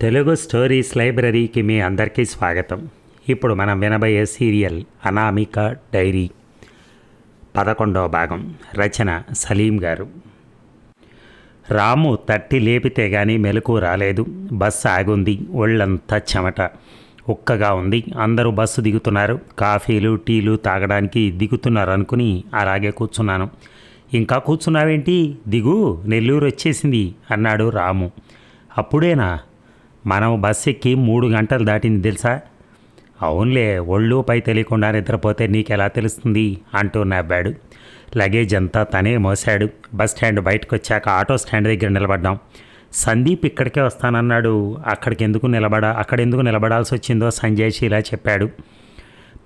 Telugu stories లైబ్రరీకి మీ అందరికీ స్వాగతం. ఇప్పుడు మనం వినబోయే సీరియల్ అనామిక డైరీ. పదకొండవ భాగం. రచన సలీం గారు. రాము తట్టి లేపితే గానీ మెలకు రాలేదు. బస్సు ఆగుంది. ఒళ్ళంతా చెమట. ఉక్కగా ఉంది. అందరూ బస్సు దిగుతున్నారు. కాఫీలు టీలు తాగడానికి దిగుతున్నారు అనుకుని అలాగే కూర్చున్నాను. ఇంకా కూర్చున్నావేంటి? దిగు. నెల్లూరు వచ్చేసింది అన్నాడు రాము. అప్పుడేనా? మనం బస్ ఎక్కి మూడు గంటలు దాటింది తెలుసా? అవునులే ఒళ్ళు పై తెలియకుండా నిద్రపోతే నీకెలా తెలుస్తుంది? అంటూ నవ్వాడు. లగేజ్ అంతా తనే మోసాడు బస్ స్టాండ్ బయటకు వచ్చాక ఆటో స్టాండ్ దగ్గర నిలబడ్డాం. సందీప్ ఇక్కడికే వస్తానన్నాడు. అక్కడికి ఎందుకు నిలబడ అక్కడ ఎందుకు నిలబడాల్సి వచ్చిందో సంజయ్ ఇలా చెప్పాడు.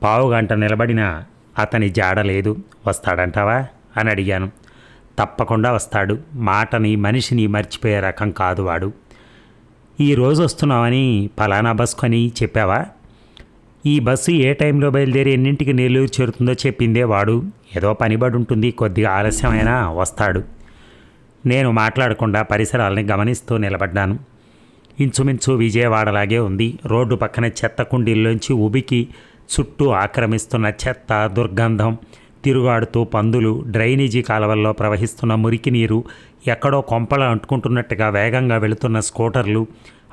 పావు గంట నిలబడిన అతని జాడ లేదు. వస్తాడంటావా? అని అడిగాను. తప్పకుండా వస్తాడు. మాటని మనిషిని మర్చిపోయే రకం కాదు వాడు. ఈ రోజు వస్తున్నామని ఫలానా బస్ కొని చెప్పావా? ఈ బస్సు ఏ టైంలో బయలుదేరి ఎన్నింటికి నెల్లూరు చేరుతుందో చెప్పిందే వాడు. ఏదో పనిబడి ఉంటుంది కొద్దిగా ఆలస్యమైనా వస్తాడు. నేను మాట్లాడకుండా పరిసరాలని గమనిస్తూ నిలబడ్డాను. ఇంచుమించు విజయవాడలాగే ఉంది. రోడ్డు పక్కన చెత్త కుండీల్లోంచి ఉబికి చుట్టూ ఆక్రమిస్తున్న చెత్త దుర్గంధం తిరుగాడుతూ పందులు డ్రైనేజీ కాలవల్లో ప్రవహిస్తున్న మురికి నీరు ఎక్కడో కొంపల అంటుకుంటున్నట్టుగా వేగంగా వెళుతున్న స్కూటర్లు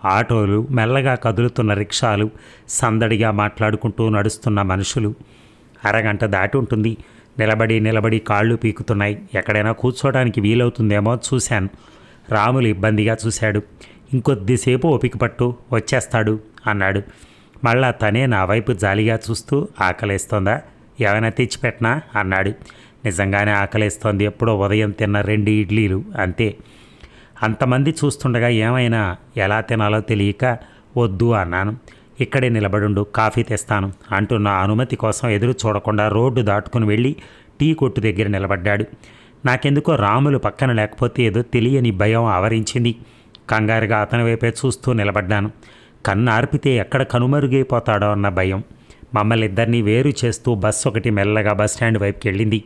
ఆటోలు మెల్లగా కదులుతున్న రిక్షాలు సందడిగా మాట్లాడుకుంటూ నడుస్తున్న మనుషులు. అరగంట దాటి ఉంటుంది. నిలబడి నిలబడి కాళ్ళు పీకుతున్నాయి. ఎక్కడైనా కూర్చోడానికి వీలవుతుందేమో చూశాను. రాములు ఇబ్బందిగా చూశాడు. ఇంకొద్దిసేపు ఓపిక పట్టు వచ్చేస్తాడు అన్నాడు. మళ్ళా తనే నా వైపు జాలిగా చూస్తూ ఆకలేస్తోందా? ఏమైనా తెచ్చిపెట్టినా? అన్నాడు. నిజంగానే ఆకలిస్తోంది. ఎప్పుడో ఉదయం తిన్న రెండు ఇడ్లీలు అంతే. అంతమంది చూస్తుండగా ఏమైనా ఎలా తినాలో తెలియక వద్దు అన్నాను. ఇక్కడే నిలబడుండు కాఫీ తెస్తాను అంటూ నా అనుమతి కోసం ఎదురు చూడకుండా రోడ్డు దాటుకుని వెళ్ళి టీ కొట్టు దగ్గర నిలబడ్డాడు. నాకెందుకో రాములు పక్కన లేకపోతే ఏదో తెలియని భయం ఆవరించింది. కంగారుగా అతని వైపే చూస్తూ నిలబడ్డాను. కన్ను ఆర్పితే ఎక్కడ కనుమరుగైపోతాడో అన్న భయం. మమ్మల్ని ఇద్దరిని వేరు చేస్తూ బస్సు ఒకటి మెల్లగా బస్ స్టాండ్ వైపుకి వెళ్ళింది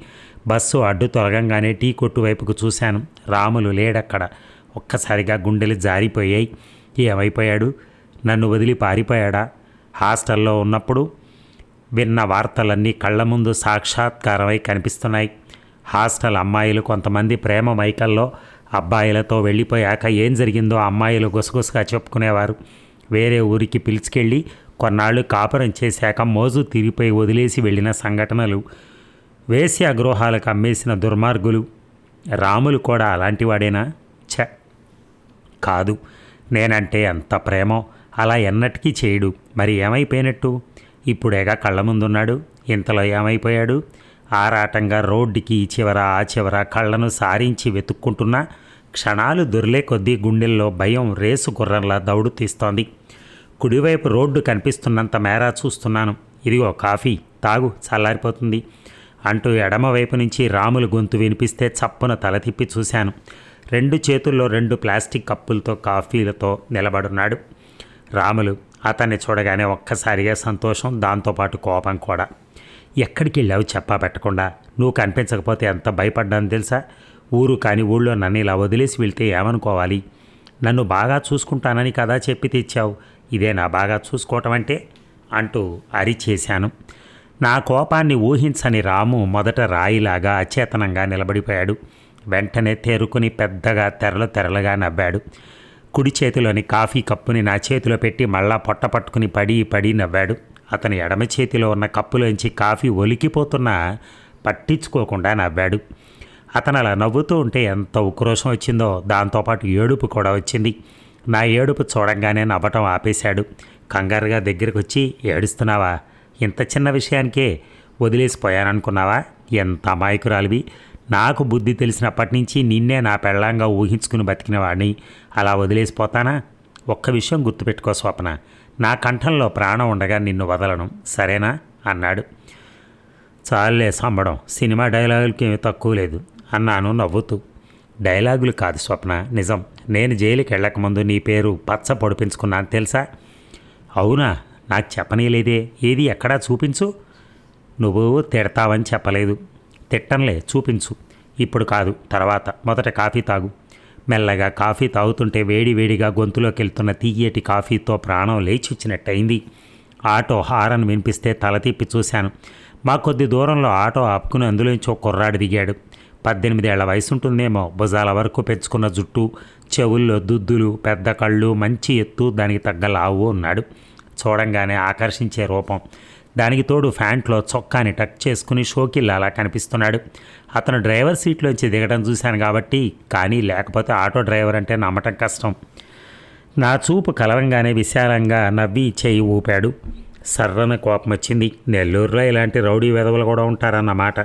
బస్సు అడ్డు తొలగంగానే టీ కొట్టు వైపుకు చూశాను. రాములు లేడక్కడ. ఒక్కసారిగా గుండెలు జారిపోయాయి. ఏమైపోయాడు? నన్ను వదిలి పారిపోయాడా? హాస్టల్లో ఉన్నప్పుడు విన్న వార్తలన్నీ కళ్ళ ముందు సాక్షాత్కారమై కనిపిస్తున్నాయి. హాస్టల్ అమ్మాయిలు కొంతమంది ప్రేమ మైకల్లో అబ్బాయిలతో వెళ్ళిపోయాక ఏం జరిగిందో అమ్మాయిలు గుసగుసగా చెప్పుకునేవారు. వేరే ఊరికి పిలుచుకెళ్ళి కొన్నాళ్ళు కాపురం చేశాక మోజు తిరిగిపోయి వదిలేసి వెళ్ళిన సంఘటనలు. వేశ్య గృహాలకు అమ్మేసిన దుర్మార్గులు. రాములు కూడా అలాంటివాడేనా? ఛ! కాదు. నేనంటే ఎంత ప్రేమో. అలా ఎన్నటికీ చేయడు. మరి ఏమైపోయినట్టు? ఇప్పుడేగా కళ్ళ ముందున్నాడు. ఇంతలో ఏమైపోయాడు? ఆరాటంగా రోడ్డుకి ఈ చివర ఆ చివర కళ్ళను సారించి వెతుక్కుంటున్నా క్షణాలు దొర్లే కొద్దీ గుండెల్లో భయం రేసు గుర్రంలా దౌడు తీస్తోంది. కుడివైపు రోడ్డు కనిపిస్తున్నంత మేర చూస్తున్నాను. ఇదిగో కాఫీ. తాగు. చల్లారిపోతుంది. అంటూ ఎడమవైపు నుంచి రాములు గొంతు వినిపిస్తే చప్పున తల తిప్పి చూశాను. రెండు చేతుల్లో రెండు ప్లాస్టిక్ కప్పులతో కాఫీలతో నిలబడున్నాడు రాములు. అతన్ని చూడగానే ఒక్కసారిగా సంతోషం దాంతోపాటు కోపం కూడా. ఎక్కడికి వెళ్ళావు చెప్పా పెట్టకుండా? నువ్వు కనిపించకపోతే ఎంత భయపడ్డాను తెలుసా? ఊరు కాని ఊళ్ళో నన్ను ఇలా వదిలేసి వెళ్తే ఏమనుకోవాలి? నన్ను బాగా చూసుకుంటానని కదా చెప్పి తెచ్చావు. ఇదే నా బాగా చూసుకోవటం అంటే అంటూ అరిచేశాను నా కోపాన్ని ఊహించని రాము మొదట రాయిలాగా అచేతనంగా నిలబడిపోయాడు. వెంటనే తేరుకుని పెద్దగా తెరలు తెరలుగా నవ్వాడు. కుడి చేతిలోని కాఫీ కప్పుని నా చేతిలో పెట్టి మళ్ళా పొట్ట పట్టుకుని పడి పడి నవ్వాడు. అతని ఎడమ చేతిలో ఉన్న కప్పులోంచి కాఫీ ఒలికిపోతున్నా పట్టించుకోకుండా నవ్వాడు. అతను అలా నవ్వుతూ ఉంటే ఎంత ఉక్రోషం వచ్చిందో దాంతోపాటు ఏడుపు కూడా వచ్చింది. నా ఏడుపు చూడంగానే నవ్వటం ఆపేశాడు. కంగారుగా దగ్గరికి వచ్చి ఏడుస్తున్నావా? ఇంత చిన్న విషయానికే వదిలేసిపోయాననుకున్నావా? ఎంత అమాయకురాలివి. నాకు బుద్ధి తెలిసినప్పటి నుంచి నిన్నే నా పెళ్ళంగా ఊహించుకుని బతికినవాడిని. అలా వదిలేసిపోతానా? ఒక్క విషయం గుర్తుపెట్టుకో స్వప్న. నా కంఠంలో ప్రాణం ఉండగా నిన్ను వదలను. సరేనా? అన్నాడు. చాలే సంబడం. సినిమా డైలాగులకి ఏమీ తక్కువ లేదు. అన్నాను నవ్వుతూ. డైలాగులు కాదు స్వప్న. నిజం. నేను జైలుకి వెళ్ళకముందు నీ పేరు పచ్చ పొడిపించుకున్నాను తెలుసా? అవునా నాకు చెప్పనీలేదే ఏది ఎక్కడా చూపించు. నువ్వు తిడతావని చెప్పలేదు. తిట్టంలే చూపించు. ఇప్పుడు కాదు తర్వాత. మొదట కాఫీ తాగు. మెల్లగా కాఫీ తాగుతుంటే వేడి వేడిగా గొంతులోకి వెళ్తున్న తీయటి కాఫీతో ప్రాణం లేచిచ్చినట్టయింది. ఆటో హారన్ వినిపిస్తే తల తిప్పి చూశాను. మా కొద్ది దూరంలో ఆటో ఆపుకుని అందులోంచి ఒక కుర్రాడు దిగాడు. పద్దెనిమిదేళ్ళ వయసు ఉంటుందేమో భుజాల వరకు పెంచుకున్న జుట్టు చెవుల్లో దుద్దులు పెద్ద కళ్ళు మంచి ఎత్తు దానికి తగ్గ లావు ఉన్నాడు. చూడంగానే ఆకర్షించే రూపం. దానికి తోడు ఫ్యాంట్లో చొక్కాని టక్ చేసుకుని షోకిల్ అలా కనిపిస్తున్నాడు. అతను డ్రైవర్ సీట్లోంచి దిగడం చూశాను కాబట్టి కానీ లేకపోతే ఆటో డ్రైవర్ అంటే నమ్మటం కష్టం. నా చూపు కలవంగానే విశాలంగా నవ్వి చేయి ఊపాడు. సర్రన కోపం వచ్చింది నెల్లూరులో ఇలాంటి రౌడీ వెధవులు కూడా ఉంటారన్నమాట.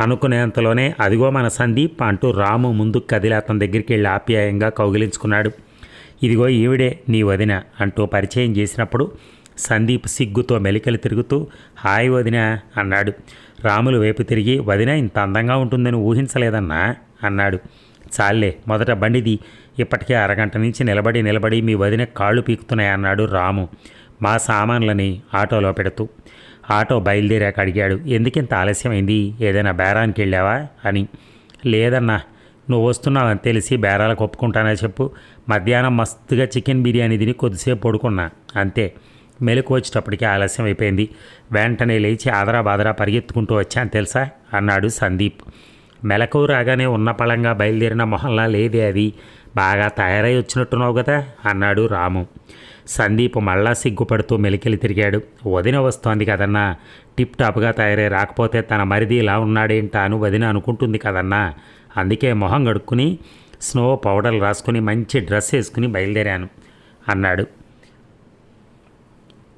అనుకునేంతలోనే అదిగో మన సందీప్ అంటూ రాము ముందు కదిలి అతని దగ్గరికి వెళ్ళి ఆప్యాయంగా కౌగిలించుకున్నాడు. ఇదిగో ఈవిడే నీ వదిన అంటూ పరిచయం చేసినప్పుడు సందీప్ సిగ్గుతో మెలికలు తిరుగుతూ హాయ్ వదిన అన్నాడు. రాములు వైపు తిరిగి వదిన ఇంత అందంగా ఉంటుందని ఊహించలేదన్నా అన్నాడు. చాలే మొదట బండిది ఇప్పటికే అరగంట నుంచి నిలబడి నిలబడి మీ వదిన కాళ్ళు పీకుతున్నాయన్నాడు రాము. మా సామాన్లని ఆటోలో పెడుతూ ఆటో బయలుదేరాక అడిగాడు. ఎందుకింత ఆలస్యమైంది? ఏదైనా బేరానికి వెళ్ళావా? అని. లేదన్నా నువ్వు వస్తున్నావని తెలిసి బేరాలకు ఒప్పుకుంటానా చెప్పు. మధ్యాహ్నం మస్తుగా చికెన్ బిర్యానీ తిని కొద్దిసేపు పడుకున్నా. అంతే. మెలకు వచ్చేటప్పటికి ఆలస్యం అయిపోయింది. వెంటనే లేచి ఆదరా బాదరా పరిగెత్తుకుంటూ వచ్చాను తెలుసా? అన్నాడు సందీప్. మెలకు రాగానే ఉన్న పళంగా బయలుదేరిన మొహంలా లేదే అది. బాగా తయారై వచ్చినట్టున్నావు కదా? అన్నాడు రాము. సందీప్ మళ్ళా సిగ్గుపడుతూ మెలికెలి తిరిగాడు. వదిన వస్తోంది కదన్నా. టిప్ టాప్గా తయారై రాకపోతే తన మరిది ఇలా ఉన్నాడేంటా అని వదిన అనుకుంటుంది కదన్నా. అందుకే మొహం గడుక్కుని స్నో పౌడర్లు రాసుకుని మంచి డ్రెస్ వేసుకుని బయలుదేరాను అన్నాడు.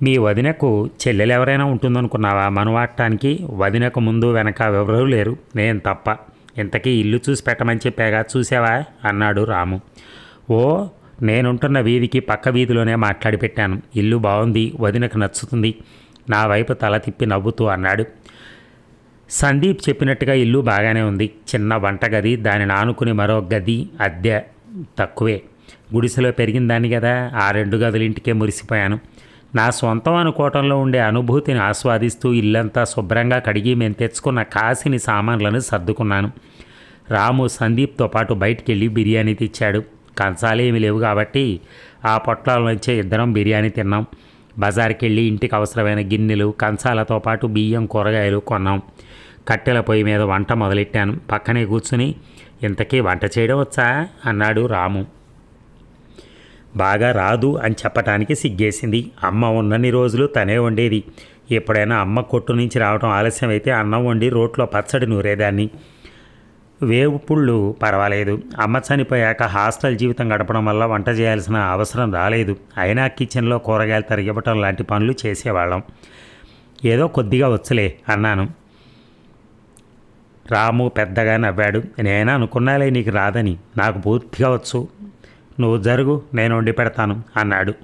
మీ వదినకు చెల్లెలు ఎవరైనా ఉంటుందనుకున్నావా మనవాడటానికి వదినకు ముందు వెనక ఎవరూ లేరు. నేను తప్ప. ఇంతకీ ఇల్లు చూసి పెట్టమని చెప్పాగా? చూసావా? అన్నాడు రాము. ఓ నేనుంటున్న వీధికి పక్క వీధిలోనే మాట్లాడి పెట్టాను ఇల్లు బాగుంది వదినకు నచ్చుతుంది. నా వైపు తల తిప్పి నవ్వుతూ అన్నాడు. సందీప్ చెప్పినట్టుగా ఇల్లు బాగానే ఉంది. చిన్న వంటగది దానిని ఆనుకుని మరో గది అద్దె తక్కువే. గుడిసెలో పెరిగిందాన్ని కదా ఆ రెండు గదుల ఇంటికే మురిసిపోయాను. నా సొంతం అనుకోవటంలో ఉండే అనుభూతిని ఆస్వాదిస్తూ ఇల్లంతా శుభ్రంగా కడిగి మేము తెచ్చుకున్న కాసిని సామాన్లను సర్దుకున్నాను. రాము సందీప్తో పాటు బయటికి వెళ్ళి బిర్యానీ తెచ్చాడు. కంచాలేమి లేవు కాబట్టి ఆ పొట్లాల నుంచి ఇద్దరం బిర్యానీ తిన్నాం. బజార్కి వెళ్ళి ఇంటికి అవసరమైన గిన్నెలు కంచాలతో పాటు బియ్యం కూరగాయలు కొన్నాం. కట్టెల పొయ్యి మీద వంట మొదలెట్టాను. పక్కనే కూర్చుని ఇంతకీ వంట చేయడం వచ్చా? అన్నాడు రాము. బాగా రాదు అని చెప్పటానికి సిగ్గేసింది. అమ్మ ఉన్నన్ని రోజులు తనే వండేది. ఎప్పుడైనా అమ్మ కొట్టు నుంచి రావడం ఆలస్యం అయితే అన్నం వండి రోట్లో పచ్చడి నూరేదాన్ని. వేపుళ్ళు పర్వాలేదు. అమ్మ చనిపోయాక హాస్టల్ జీవితం గడపడం వల్ల వంట చేయాల్సిన అవసరం రాలేదు. అయినా కిచెన్లో కూరగాయలు తరిగివ్వటం లాంటి పనులు చేసేవాళ్ళం. ఏదో కొద్దిగా వచ్చలే అన్నాను. రాము పెద్దగా నవ్వాడు. నేనే అనుకున్నాలే నీకు రాదని. నాకు పూర్తిగా వచ్చు. నువ్వు జరుగు నేను వండి పెడతాను అన్నాడు.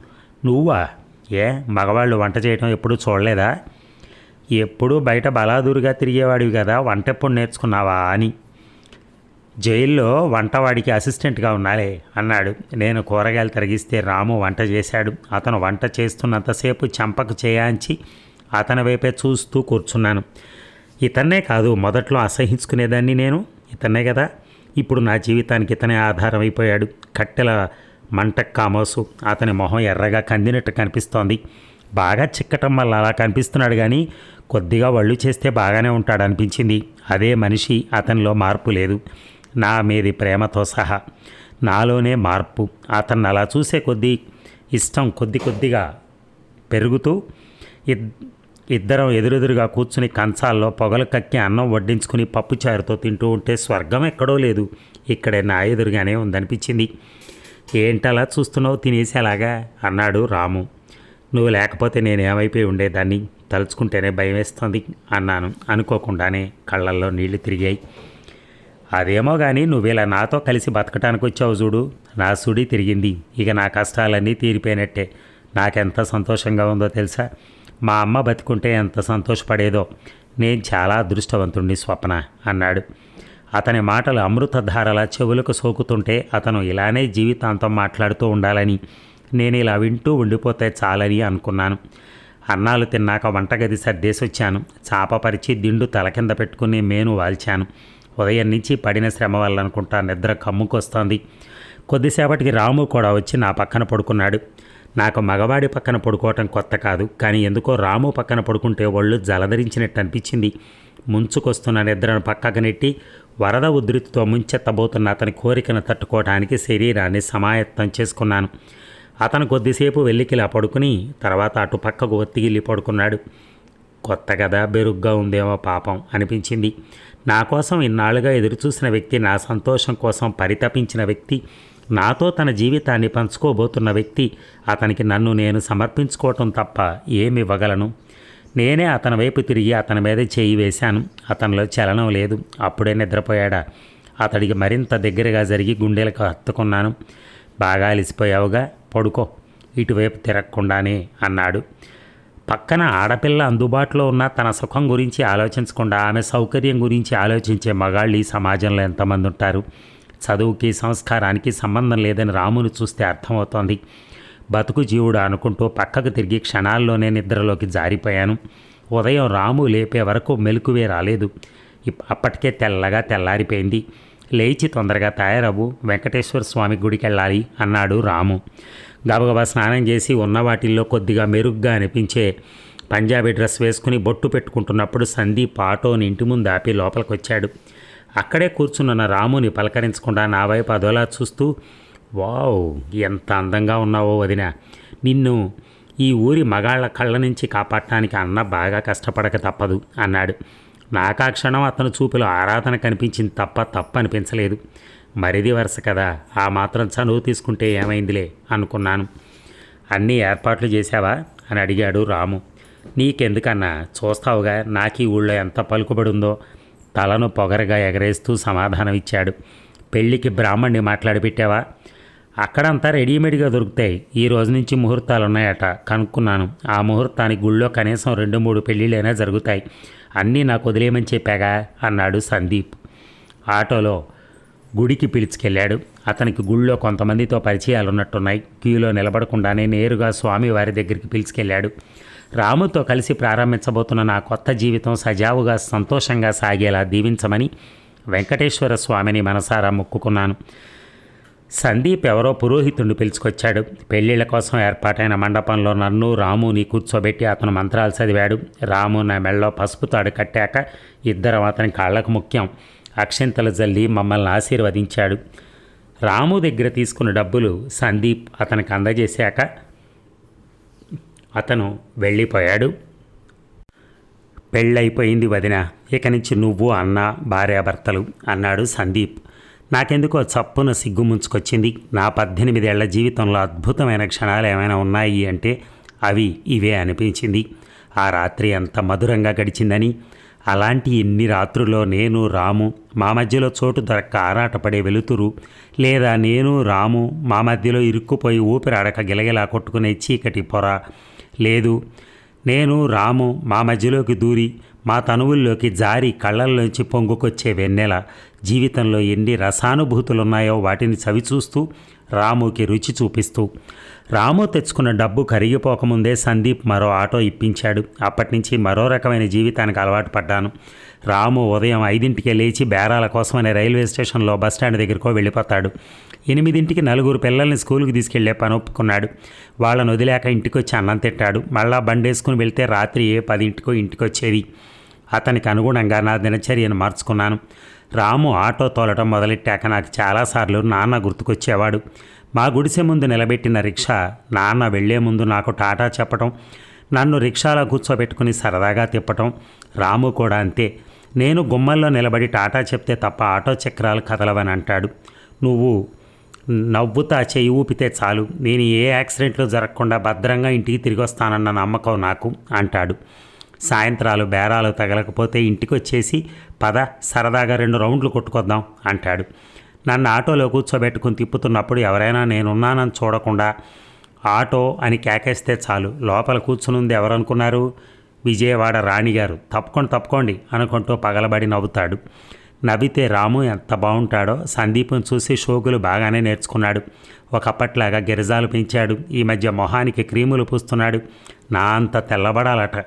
నువ్వా? ఏ? మగవాళ్ళు వంట చేయటం ఎప్పుడూ చూడలేదా? ఎప్పుడూ బయట బలాదూరుగా తిరిగేవాడివి కదా వంట ఎప్పుడు నేర్చుకున్నావా అని. జైల్లో వంటవాడికి అసిస్టెంట్గా ఉన్నాలే అన్నాడు. నేను కూరగాయలు తరిగిస్తే రాము వంట చేశాడు. అతను వంట చేస్తున్నంతసేపు చంపకు చేయాంచి అతని వైపే చూస్తూ కూర్చున్నాను. ఇతన్నే కాదు మొదట్లో అసహించుకునేదాన్ని నేను. ఇతన్నే కదా. ఇప్పుడు నా జీవితానికి ఇతనే ఆధారం అయిపోయాడు కట్టెల మంట కామోసు. అతని మొహం ఎర్రగా కందినట్టు కనిపిస్తోంది. బాగా చిక్కటం వల్ల అలా కనిపిస్తున్నాడు కానీ కొద్దిగా వళ్ళు చేస్తే బాగానే ఉంటాడు అనిపించింది అదే మనిషి అతనిలో మార్పు లేదు. నా మీది ప్రేమతో సహా నాలోనే మార్పు. అతన్ని అలా చూసే కొద్దీ ఇష్టం కొద్ది కొద్దిగా పెరుగుతూ ఇద్ ఇద్దరం ఎదురెదురుగా కూర్చుని కంచాల్లో పొగలు కక్కి అన్నం వడ్డించుకుని పప్పుచారుతో తింటూ ఉంటే స్వర్గం ఎక్కడో లేదు. ఇక్కడే నా ఎదురుగానే ఉందనిపించింది. ఏంటలా చూస్తున్నావు? తినేసి అలాగా? అన్నాడు రాము. నువ్వు లేకపోతే నేనేమైపోయి ఉండేదాన్ని? తలుచుకుంటేనే భయం వేస్తుంది అన్నాను. అనుకోకుండానే కళ్ళల్లో నీళ్ళు తిరిగాయి. అదేమో కానీ నువ్వు ఇలా నాతో కలిసి బతకటానికి వచ్చావు చూడు. నా సుడి తిరిగింది. ఇక నా కష్టాలన్నీ తీరిపోయినట్టే. నాకెంత సంతోషంగా ఉందో తెలుసా? మా అమ్మ బతికుంటే ఎంత సంతోషపడేదో. నేను చాలా అదృష్టవంతుణ్ణి స్వప్న అన్నాడు. అతని మాటలు అమృతధారలా చెవులకు సోకుతుంటే అతను ఇలానే జీవితాంతం మాట్లాడుతూ ఉండాలని నేను ఇలా వింటూ ఉండిపోతే చాలని అనుకున్నాను. అన్నాలు తిన్నాక వంటగది సర్దేసొచ్చాను. చాప పరిచి దిండు తల కింద పెట్టుకుని మేను వాల్చాను. ఉదయం నుంచి పడిన శ్రమ వల్ల అనుకుంటా నిద్ర కమ్ముకొస్తోంది. కొద్దిసేపటికి రాము కూడా వచ్చి నా పక్కన పడుకున్నాడు. నాకు మగవాడి పక్కన పడుకోవటం కొత్త కాదు కానీ ఎందుకో రాము పక్కన పడుకుంటే ఒళ్ళు జలధరించినట్టు అనిపించింది. ముంచుకొస్తున్న నిద్రను పక్కకు నెట్టి వరద ఉధృతితో ముంచెత్తబోతున్న అతని కోరికను తట్టుకోవడానికి శరీరాన్ని సమాయత్తం చేసుకున్నాను. అతను కొద్దిసేపు వెల్లికిలా పడుకుని తర్వాత అటు పక్కకు ఒత్తిగిల్లి పడుకున్నాడు. కొత్త కదా బెరుగ్గా ఉందేమో పాపం అనిపించింది. నా కోసం ఇన్నాళ్ళుగా ఎదురుచూసిన వ్యక్తి నా సంతోషం కోసం పరితపించిన వ్యక్తి నాతో తన జీవితాన్ని పంచుకోబోతున్న వ్యక్తి అతనికి నన్ను నేను సమర్పించుకోవటం తప్ప ఏమి ఇవ్వగలను నేనే అతని వైపు తిరిగి అతని మీద చేయి వేశాను. అతనిలో చలనం లేదు. అప్పుడే నిద్రపోయాడా? అతడికి మరింత దగ్గరగా జరిగి గుండెలకు హత్తుకున్నాను. బాగా అలిసిపోయావుగా? పడుకో. ఇటువైపు తిరగకుండానే అన్నాడు. పక్కన ఆడపిల్ల అందుబాటులో ఉన్న తన సుఖం గురించి ఆలోచించకుండా ఆమె సౌకర్యం గురించి ఆలోచించే మగాళ్ళు ఈ సమాజంలో ఎంతమంది ఉంటారు? చదువుకి సంస్కారానికి సంబంధం లేదని రాముని చూస్తే అర్థమవుతోంది. బతుకు జీవుడు అనుకుంటూ పక్కకు తిరిగి క్షణాల్లోనే నిద్రలోకి జారిపోయాను. ఉదయం రాము లేపే వరకు మెలకువే రాలేదు. ఇప్- అప్పటికే తెల్లగా తెల్లారిపోయింది. లేచి తొందరగా తయారవ్వు వెంకటేశ్వర స్వామి గుడికి వెళ్ళాలి అన్నాడు రాము. గబగబా స్నానం చేసి ఉన్న వాటిల్లో కొద్దిగా మెరుగ్గా అనిపించే పంజాబీ డ్రెస్ వేసుకుని బొట్టు పెట్టుకుంటున్నప్పుడు సందీప్ ఆటోని ఇంటి ముందు ఆపి లోపలికి వచ్చాడు అక్కడే కూర్చున్న రాముని పలకరించకుండా నా వైపు అదోలా చూస్తూ వావ్ ఎంత అందంగా ఉన్నావో వదిన. నిన్ను ఈ ఊరి మగాళ్ళ కళ్ళ నుంచి కాపాడటానికి అన్న బాగా కష్టపడక తప్పదు అన్నాడు. నాకా క్షణం అతను చూపులో ఆరాధన కనిపించింది తప్ప తప్ప అనిపించలేదు మరిది వరుస కదా. ఆ మాత్రం చనువు తీసుకుంటే ఏమైందిలే అనుకున్నాను. అన్నీ ఏర్పాట్లు చేశావా? అని అడిగాడు రాము. నీకెందుకన్నా? చూస్తావుగా నాకు ఈ ఊళ్ళో ఎంత పలుకుబడుందో. తలను పొగరగా ఎగరేస్తూ సమాధానం ఇచ్చాడు పెళ్ళికి బ్రాహ్మణ్ణి మాట్లాడి పెట్టావా అక్కడంతా రెడీమేడ్గా దొరుకుతాయి. ఈ రోజు నుంచి ముహూర్తాలు ఉన్నాయట కనుక్కున్నాను. ఆ ముహూర్తానికి గుళ్ళో కనీసం రెండు మూడు పెళ్ళిళ్ళైనా జరుగుతాయి. అన్నీ నాకు వదిలేయమని చెప్పాగా? అన్నాడు సందీప్. ఆటోలో గుడికి పిలుచుకెళ్ళాడు. అతనికి గుళ్ళో కొంతమందితో పరిచయాలు ఉన్నట్టున్నాయి క్యూలో నిలబడకుండానే నేరుగా స్వామి వారి దగ్గరికి పిలుచుకెళ్ళాడు రాముతో కలిసి ప్రారంభించబోతున్న నా కొత్త జీవితం సజావుగా సంతోషంగా సాగేలా దీవించమని వెంకటేశ్వర స్వామిని మనసారా మొక్కుకున్నాను. సందీప్ ఎవరో పురోహితుడిని పిలుచుకొచ్చాడు. పెళ్ళిళ్ళ కోసం ఏర్పాటైన మండపంలో నన్ను రాముని కూర్చోబెట్టి అతను మంత్రాలు చదివాడు. రాము నా మెళ్ళలో పసుపు తాడు కట్టాక ఇద్దరం అతని కాళ్ళకు ముఖ్యం అక్షంతల జల్లి మమ్మల్ని ఆశీర్వదించాడు. రాము దగ్గర తీసుకున్న డబ్బులు సందీప్ అతనికి అందజేశాక అతను వెళ్ళిపోయాడు. పెళ్ళైపోయింది వదిన ఇక నుంచి నువ్వు అన్న భార్యాభర్తలు అన్నాడు సందీప్. నాకెందుకో చప్పున సిగ్గు ముంచుకొచ్చింది. నా పద్దెనిమిదేళ్ళ జీవితంలో అద్భుతమైన క్షణాలు ఏమైనా ఉన్నాయి అంటే అవి ఇవే అనిపించింది. ఆ రాత్రి అంత మధురంగా గడిచిందని అలాంటి ఎన్ని రాత్రుల్లో నేను రాము మా మధ్యలో చోటు దొరక్క ఆరాటపడే వెలుతురు లేదా నేను రాము మా మధ్యలో ఇరుక్కుపోయి ఊపిరాడక గిలగిలా కొట్టుకునే చీకటి పొర లేదు నేను రాము మా మధ్యలోకి దూరి మా తనువుల్లోకి జారి కళ్ళల్లోంచి పొంగుకొచ్చే వెన్నెల జీవితంలో ఎన్ని రసానుభూతులున్నాయో వాటిని చవిచూస్తూ రాముకి రుచి చూపిస్తూ. రాము తెచ్చుకున్న డబ్బు కరిగిపోకముందే సందీప్ మరో ఆటో ఇప్పించాడు. అప్పటినుంచి మరో రకమైన జీవితానికి అలవాటు పడ్డాను. రాము ఉదయం ఐదింటికే లేచి బేరాల కోసమనే రైల్వే స్టేషన్లో బస్టాండ్ దగ్గరకో వెళ్ళిపోతాడు. ఎనిమిదింటికి నలుగురు పిల్లల్ని స్కూల్కి తీసుకెళ్ళే పని ఒప్పుకున్నాడు. వాళ్ళను వదిలేక ఇంటికి వచ్చి అన్నం తిట్టాడు మళ్ళా బండేసుకుని వెళ్తే రాత్రి ఏ పదింటికో ఇంటికి వచ్చేది అతనికి అనుగుణంగా నా దినచర్యను మార్చుకున్నాను. రాము ఆటో తోలటం మొదలెట్టాక నాకు చాలాసార్లు నాన్న గుర్తుకొచ్చేవాడు. మా గుడిసె ముందు నిలబెట్టిన రిక్షా నాన్న వెళ్ళే ముందు నాకు టాటా చెప్పటం నన్ను రిక్షాలో కూర్చోబెట్టుకుని సరదాగా తిప్పటం రాము కూడా అంతే. నేను గుమ్మల్లో నిలబడి టాటా చెప్తే తప్ప ఆటో చక్రాలు కదలవని అంటాడు. నువ్వు నవ్వుతా చేయి ఊపితే చాలు. నేను ఏ యాక్సిడెంట్లు జరగకుండా భద్రంగా ఇంటికి తిరిగి వస్తానన్న నమ్మకం నాకు అంటాడు. సాయంత్రాలు బేరాలు తగలకపోతే ఇంటికి వచ్చేసి పద సరదాగా రెండు రౌండ్లు కొట్టుకొద్దాం అంటాడు. నన్ను ఆటోలో కూర్చోబెట్టుకుని తిప్పుతున్నప్పుడు ఎవరైనా నేనున్నానని చూడకుండా ఆటో అని కేకేస్తే చాలు. లోపల కూర్చునుంది ఎవరనుకున్నారు? విజయవాడ రాణిగారు. తప్పుకోండి తప్పుకోండి అనుకుంటూ పగలబడి నవ్వుతాడు. నవ్వితే రాము ఎంత బాగుంటాడో సందీప్ను చూసి షోకులు బాగానే నేర్చుకున్నాడు. ఒకప్పట్లాగా గిరిజాలు పెంచాడు. ఈ మధ్య మొహానికి క్రీములు పూస్తున్నాడు. నా అంత తెల్లబడాలట.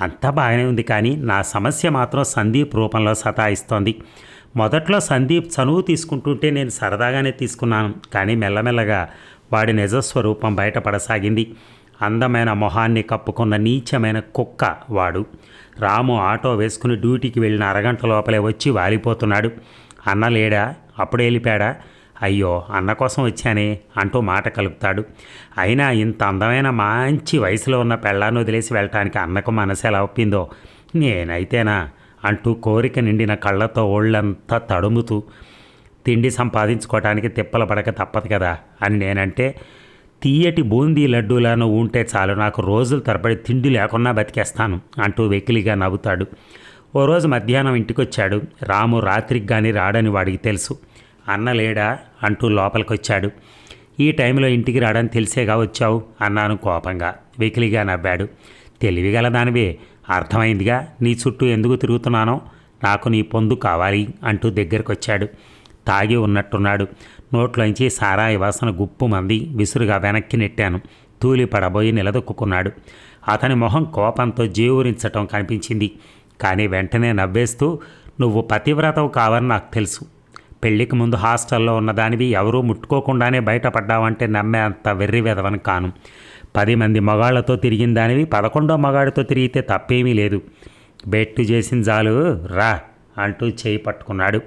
అంతా బాగానే ఉంది కానీ నా సమస్య మాత్రం సందీప్ రూపంలో సతాయిస్తోంది. మొదట్లో సందీప్ చనువు తీసుకుంటుంటే నేను సరదాగానే తీసుకున్నాను. కానీ మెల్లమెల్లగా వాడి నిజస్వరూపం బయటపడసాగింది. అందమైన మొహాన్ని కప్పుకున్న నీచమైన కుక్క వాడు. రాము ఆటో వేసుకుని డ్యూటీకి వెళ్ళిన అరగంట లోపలే వచ్చి వాలిపోతున్నాడు. అన్న లేడా? అప్పుడే వెళ్ళిపాడా అయ్యో అన్న కోసం వచ్చానే అంటూ మాట కలుపుతాడు. అయినా ఇంత అందమైన మంచి వయసులో ఉన్న పెళ్ళాన్ని వదిలేసి వెళ్ళటానికి అన్నకు మనసు ఎలా ఒప్పిందో? నేనైతేనా? అంటూ కోరిక నిండిన కళ్ళతో ఒళ్ళంతా తడుముతూ తిండి సంపాదించుకోవటానికి తిప్పల పడక తప్పదు కదా అని నేనంటే తీయటి బూందీ లడ్డూలను ఉంటే చాలు నాకు రోజులు తరబడి తిండి లేకుండా బతికేస్తాను అంటూ వెకిలిగా నవ్వుతాడు. ఓ రోజు మధ్యాహ్నం ఇంటికొచ్చాడు. రాము రాత్రికి కానీ రాడని వాడికి తెలుసు. అన్న లేడా అంటూ లోపలికొచ్చాడు. ఈ టైంలో ఇంటికి రావడానికి తెలిసేగా వచ్చావు అన్నాను కోపంగా. వెకిలిగా నవ్వాడు. తెలివిగల దానివే. అర్థమైందిగా. నీ చుట్టూ ఎందుకు తిరుగుతున్నానో? నాకు నీ పొందు కావాలి అంటూ దగ్గరకొచ్చాడు. తాగి ఉన్నట్టున్నాడు. నోట్లోంచి సారాయి వాసన గుప్పు మంది విసురుగా వెనక్కి నెట్టాను. తూలి పడబోయి నిలదొక్కున్నాడు. అతని మొహం కోపంతో జీవురించటం కనిపించింది. కానీ వెంటనే నవ్వేస్తూ నువ్వు పతివ్రతవు కావని నాకు తెలుసు. పెళ్ళికి ముందు హాస్టల్లో ఉన్నదానివి ఎవరూ ముట్టుకోకుండానే బయటపడ్డావంటే నమ్మే అంత వెర్రి వెదవని కాను. పది మంది మగాళ్ళతో తిరిగిన దానివి పదకొండో మగాడితో తిరిగితే తప్పేమీ లేదు. బెట్టు చేసిన జాలు రా అంటూ చేయి పట్టుకున్నాడు.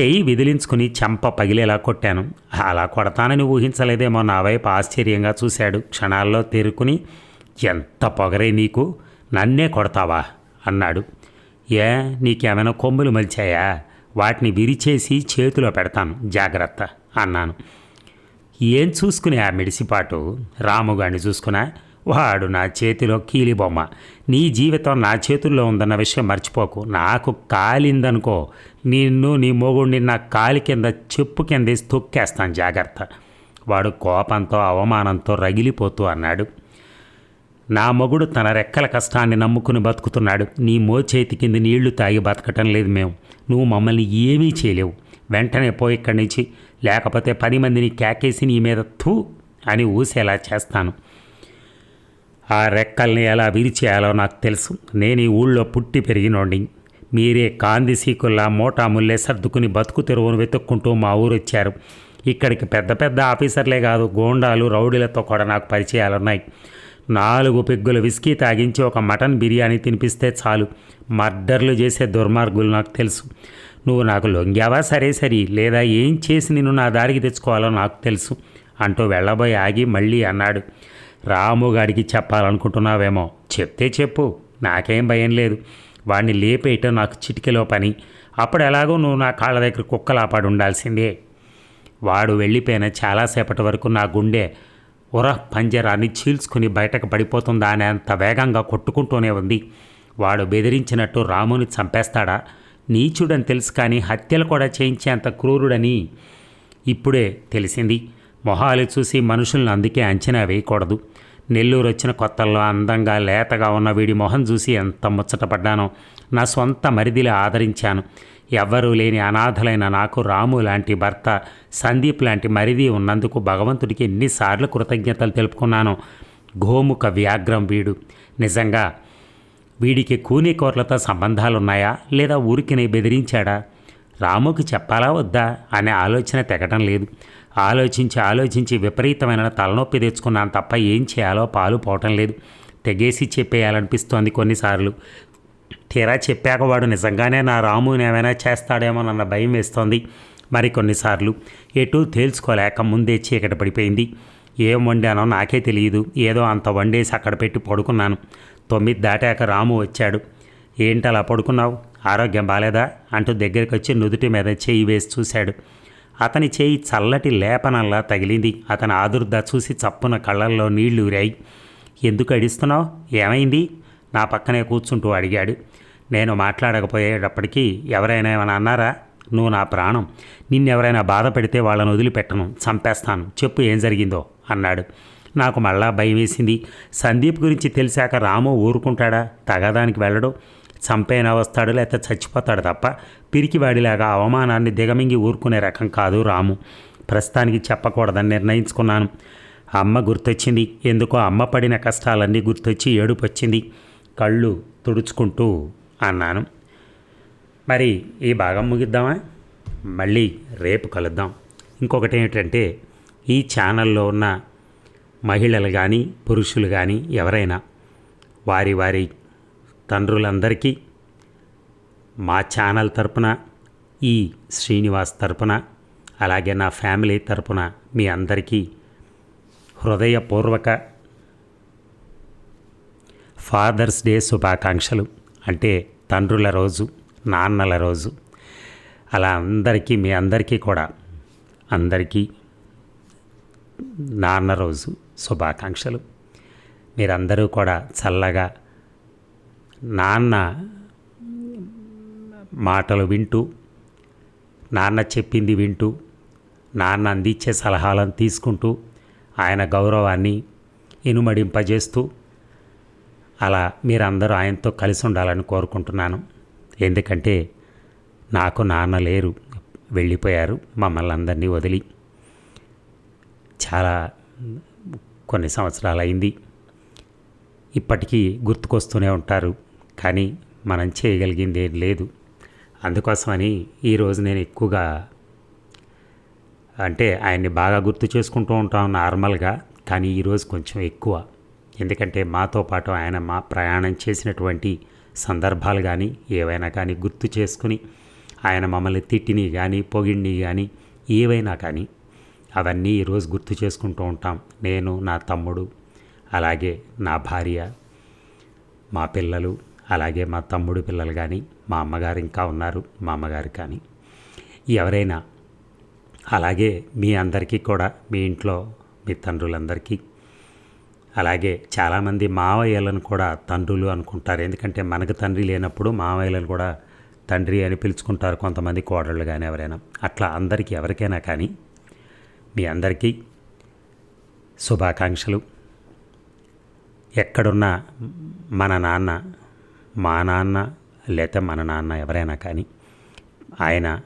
చెయ్యి విదిలించుకుని చెంప పగిలేలా కొట్టాను. అలా కొడతానని ఊహించలేదేమో నా వైపు ఆశ్చర్యంగా చూశాడు. క్షణాల్లో తేరుకుని ఎంత పొగరే నీకు? నన్నే కొడతావా? అన్నాడు. ఏ నీకేమైనా కొమ్ములు మలిచాయా? వాటిని విరిచేసి చేతిలో పెడతాను. జాగ్రత్త అన్నాను. ఏం చూసుకునే ఆ మిడిసిపాటు? రాముగాడిని చూసుకున్నా వాడు నా చేతిలో కీలి బొమ్మ నీ జీవితం నా చేతుల్లో ఉందన్న విషయం మర్చిపోకు. నాకు కాలిందనుకో. నిన్ను నీ మొగుడిని నా కాలి కింద చెప్పు కింద తొక్కేస్తాను. జాగ్రత్త. వాడు కోపంతో అవమానంతో రగిలిపోతూ అన్నాడు. నా మొగుడు తన రెక్కల కష్టాన్ని నమ్ముకుని బతుకుతున్నాడు. నీ మోచేతి కింద నీళ్ళు తాగి బతకటం లేదు మేము నువ్వు మమ్మల్ని ఏమీ చేయలేవు. వెంటనే పోయి ఇక్కడి నుంచి. లేకపోతే పది మందిని కేకేసి నీ మీద థూ అని ఊసేలా చేస్తాను. ఆ రెక్కల్ని ఎలా విరిచేయాలో నాకు తెలుసు. నేను ఈ ఊళ్ళో పుట్టి పెరిగినోండి మీరే కాంది సీకుల్లా మోటా ముల్లే సర్దుకుని బతుకు తెరువును వెతుక్కుంటూ మా ఊరు వచ్చారు ఇక్కడికి పెద్ద పెద్ద ఆఫీసర్లే కాదు గోండాలు రౌడీలతో కూడా నాకు పరిచయాలున్నాయి. నాలుగు పెగ్గుల విస్కీ తాగించి ఒక మటన్ బిర్యానీ తినిపిస్తే చాలు. మర్డర్లు చేసే దుర్మార్గులు నాకు తెలుసు. నువ్వు నాకు లొంగావా? సరే సరి. లేదా ఏం చేసి నిన్ను నా దారికి తెచ్చుకోవాలో నాకు తెలుసు. అంటూ వెళ్ళబోయి ఆగి మళ్ళీ అన్నాడు. రాముగాడికి చెప్పాలనుకుంటున్నావేమో. చెప్తే చెప్పు. నాకేం భయం లేదు. వాడిని లేపేయటం నాకు చిటికెలో పని. అప్పుడు ఎలాగో నువ్వు నా కాళ్ళ దగ్గర కుక్కలాపాడు ఉండాల్సిందే వాడు వెళ్ళిపోయిన చాలాసేపటి వరకు నా గుండె ఉరహ్ పంజరాన్ని చీల్చుకుని బయటకు పడిపోతుందా అని అంత వేగంగా కొట్టుకుంటూనే ఉంది. వాడు బెదిరించినట్టు రాముని చంపేస్తాడా? నీచుడని తెలుసు కానీ హత్యలు కూడా చేయించేంత క్రూరుడని ఇప్పుడే తెలిసింది. మొహాలు చూసి మనుషులను అందుకే అంచనా వేయకూడదు. నెల్లూరు వచ్చిన కొత్తల్లో అందంగా లేతగా ఉన్న వీడి మొహం చూసి ఎంత ముచ్చటపడ్డానో. నా సొంత మరిదిలా ఆదరించాను. ఎవ్వరూ లేని అనాథలైన నాకు రాము లాంటి భర్త సందీప్ లాంటి మరిది ఉన్నందుకు భగవంతుడికి ఎన్నిసార్లు కృతజ్ఞతలు తెలుపుకున్నాను. గోముఖ వ్యాగ్రం వీడు. నిజంగా వీడికి కూనికోర్లతో సంబంధాలున్నాయా లేదా ఊరికినే బెదిరించాడా? రాముకి చెప్పాలా వద్దా అనే ఆలోచన తెగటం లేదు. ఆలోచించి ఆలోచించి విపరీతమైన తలనొప్పి తెచ్చుకున్నాను తప్ప ఏం చేయాలో పాలు పోవటం లేదు. తెగేసి చెప్పేయాలనిపిస్తోంది కొన్నిసార్లు. తీరా చెప్పాక వాడు నిజంగానే నా రాముని ఏమైనా చేస్తాడేమోనన్న భయం వేస్తోంది. మరి కొన్నిసార్లు ఎటూ తేల్చుకోలేక ముందే చీకటి పడిపోయింది. ఏం వండానో నాకే తెలియదు. ఏదో అంత వండేసి అక్కడ పెట్టి పడుకున్నాను. తొమ్మిది దాటాక రాము వచ్చాడు. ఏంటి అలా పడుకున్నావు? ఆరోగ్యం బాలేదా? అంటూ దగ్గరికి వచ్చి నుదుటి మీద చేయి వేసి చూశాడు. అతని చేయి చల్లటి లేపనల్లా తగిలింది. అతని ఆదుర్ద చూసి చప్పున కళ్ళల్లో నీళ్ళు ఊరాయి ఎందుకు అడిస్తున్నావు ఏమైంది? నా పక్కనే కూర్చుంటూ అడిగాడు. నేను మాట్లాడకపోయేటప్పటికీ ఎవరైనా ఏమైనా అన్నారా? నువ్వు నా ప్రాణం. నిన్నెవరైనా బాధ పెడితే వాళ్ళని వదిలిపెట్టను. చంపేస్తాను. చెప్పు ఏం జరిగిందో అన్నాడు. నాకు మళ్ళా భయం వేసింది. సందీప్ గురించి తెలిసాక రాము ఊరుకుంటాడా? తగదానికి వెళ్ళడు. చంపైనా వస్తాడు లేకపోతే చచ్చిపోతాడు తప్ప పిరికివాడిలాగా అవమానాన్ని దిగమింగి ఊరుకునే రకం కాదు రాము. ప్రస్తుతానికి చెప్పకూడదని నిర్ణయించుకున్నాను. అమ్మ గుర్తొచ్చింది. ఎందుకో అమ్మ పడిన కష్టాలన్నీ గుర్తొచ్చి ఏడుపు వచ్చింది కళ్ళు తుడుచుకుంటూ అన్నాను. మరి ఈ భాగం ముగిద్దామా? మళ్ళీ రేపు కలుద్దాం. ఇంకొకటి ఏమిటంటే ఈ ఛానల్లో ఉన్న మహిళలు కానీ పురుషులు కానీ ఎవరైనా వారి వారి తండ్రులందరికీ మా ఛానల్ తరపున ఈ శ్రీనివాస్ తరపున అలాగే నా ఫ్యామిలీ తరపున మీ అందరికీ హృదయపూర్వక ఫాదర్స్ డే శుభాకాంక్షలు. అంటే తండ్రుల రోజు నాన్నల రోజు. అలా అందరికీ మీ అందరికీ కూడా అందరికీ నాన్న రోజు శుభాకాంక్షలు. మీరందరూ కూడా చల్లగా నాన్న మాటలు వింటూ నాన్న చెప్పింది వింటూ నాన్న అందించే సలహాలను తీసుకుంటూ ఆయన గౌరవాన్ని ఇనుమడింపజేస్తూ అలా మీరందరూ ఆయనతో కలిసి ఉండాలని కోరుకుంటున్నాను. ఎందుకంటే నాకు నాన్న లేరు. వెళ్ళిపోయారు మమ్మల్ని అందరినీ వదిలి. చాలా కొన్ని సంవత్సరాలు అయింది ఇప్పటికీ గుర్తుకొస్తూనే ఉంటారు. కానీ మనం చేయగలిగింది ఏం లేదు. అందుకోసమని ఈరోజు నేను ఎక్కువగా అంటే ఆయన్ని బాగా గుర్తు చేసుకుంటూ ఉంటాం నార్మల్గా. కానీ ఈరోజు కొంచెం ఎక్కువ. ఎందుకంటే మాతో పాటు ఆయన మా ప్రయాణం చేసినటువంటి సందర్భాలు కానీ ఏవైనా కానీ గుర్తు చేసుకుని ఆయన మమ్మల్ని తిట్టిని కానీ పొగిడిని కానీ ఏవైనా కానీ అవన్నీ ఈరోజు గుర్తు చేసుకుంటూ ఉంటాం. నేను నా తమ్ముడు అలాగే నా భార్య మా పిల్లలు అలాగే మా తమ్ముడు పిల్లలు కానీ మా అమ్మగారు ఇంకా ఉన్నారు మా అమ్మగారు కానీ. ఎవరైనా అలాగే మీ అందరికీ కూడా మీ ఇంట్లో మీ తండ్రులందరికీ అలాగే చాలామంది మావయ్యలను కూడా తండ్రులు అనుకుంటారు. ఎందుకంటే మనకు తండ్రి లేనప్పుడు మావయ్యలను కూడా తండ్రి అని పిలుచుకుంటారు కొంతమంది కోడళ్ళు కానీ ఎవరైనా. అట్లా అందరికీ ఎవరికైనా కానీ మీ అందరికీ శుభాకాంక్షలు. ఎక్కడున్నా మన నాన్న మా నాన్న లేకపోతే మన నాన్న ఎవరైనా కానీ ఆయన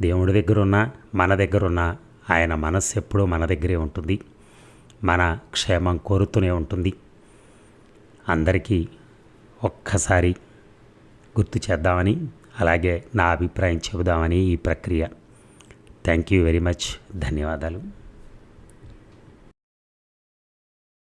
దేవుడి దగ్గర ఉన్నా మన దగ్గర ఉన్నా ఆయన మనస్సు ఎప్పుడూ మన దగ్గరే ఉంటుంది. మన క్షేమం కోరుతూనే ఉంటుంది. అందరికీ ఒక్కసారి గుర్తు చేద్దామని అలాగే నా అభిప్రాయం చెబుదామని ఈ ప్రక్రియ. థ్యాంక్ యూ వెరీ మచ్ ధన్యవాదాలు.